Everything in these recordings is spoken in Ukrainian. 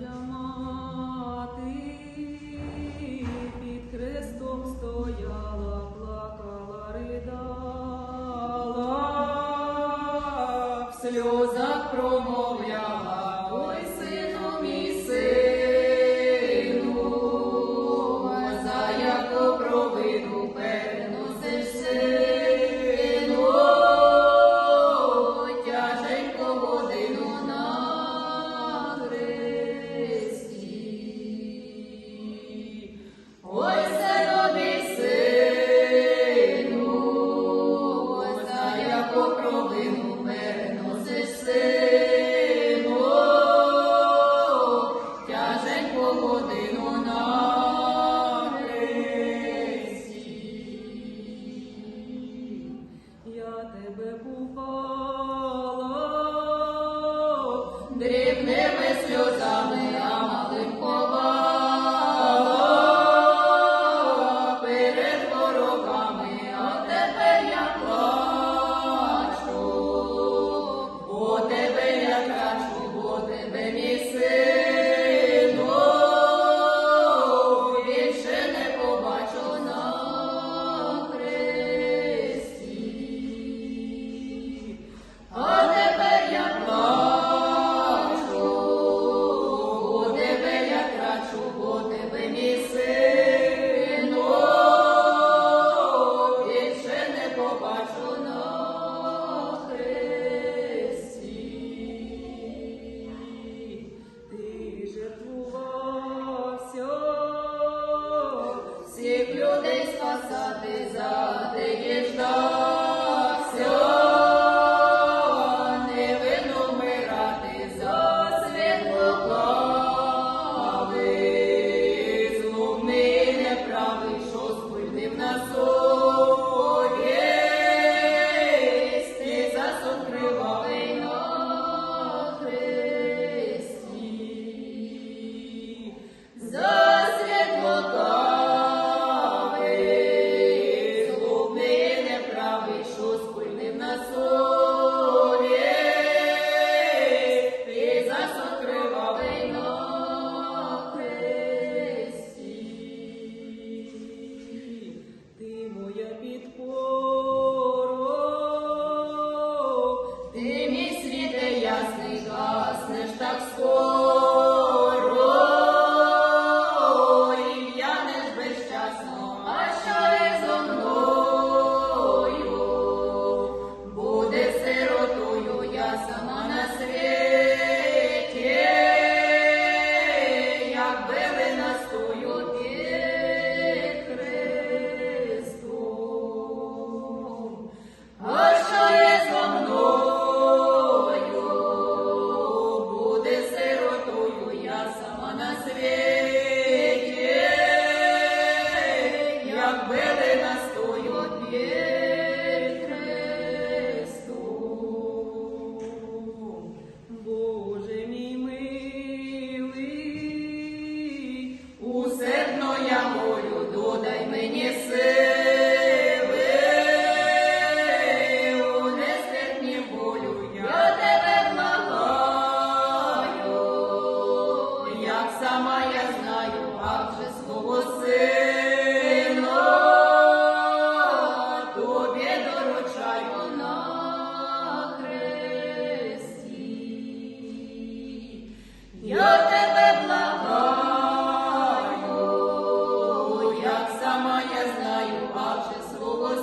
моя мати під хрестом стояла, плакала, ридала, в сльозах промовляла. 不够。Deus, faça desordem e estou.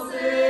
Joseph.